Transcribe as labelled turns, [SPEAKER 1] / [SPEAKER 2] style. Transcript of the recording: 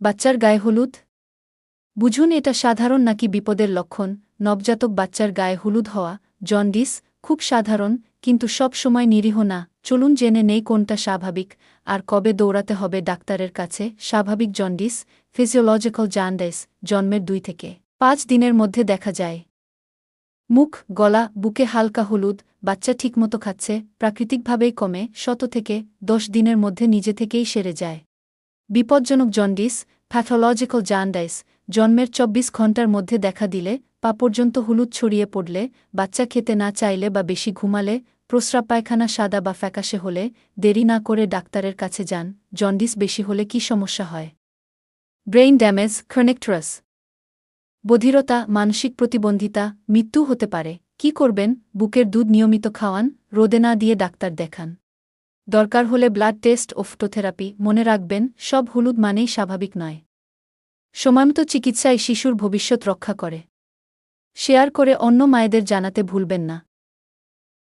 [SPEAKER 1] বাচ্চার গায়ে হলুদ? বুঝুন এটা সাধারণ নাকি বিপদের লক্ষণ? নবজাতক বাচ্চার গায়ে হলুদ হওয়া, জন্ডিস, খুব সাধারণ, কিন্তু সব সময় নিরীহ না। চলুন জেনে নেই কোনটা স্বাভাবিক, আর কবে দৌড়াতে হবে ডাক্তারের কাছে? স্বাভাবিক জন্ডিস ফিজিওলজিক্যাল জান্ডাইস জন্মের দুই থেকে পাঁচ দিনের মধ্যে দেখা যায়। মুখ, গলা, বুকে হালকা হলুদ, বাচ্চা ঠিকমতো খাচ্ছে, প্রাকৃতিকভাবেই কমে, শত থেকে দশ দিনের মধ্যে নিজে থেকেই সেরে যায়। বিপজ্জনক জন্ডিস প্যাথোলজিক্যাল জান্ডাইস জন্মের চব্বিশ ঘণ্টার মধ্যে দেখা দিলে, পা পর্যন্ত হলুদ ছড়িয়ে পড়লে, বাচ্চা খেতে না চাইলে বা বেশি ঘুমালে, প্রস্রাব পায়খানা সাদা বা ফ্যাকাশে হলে, দেরি না করে ডাক্তারের কাছে যান, জন্ডিস বেশি হলে কি সমস্যা হয়? Brain damage, খনেক্ট্রাস। বধিরতা, মানসিক প্রতিবন্ধিতা, মৃত্যু হতে পারে, কি করবেন? বুকের দুধ নিয়মিত খাওয়ান, রোদে না দিয়ে ডাক্তার দেখান। দরকার হলে ব্লাড টেস্ট ও ফটোথেরাপি মনে রাখবেন, সব হলুদ মানেই স্বাভাবিক নয়। সময়মতো চিকিৎসায় শিশুর ভবিষ্যৎ রক্ষা করে। শেয়ার করে অন্য মায়েদের জানাতে ভুলবেন না।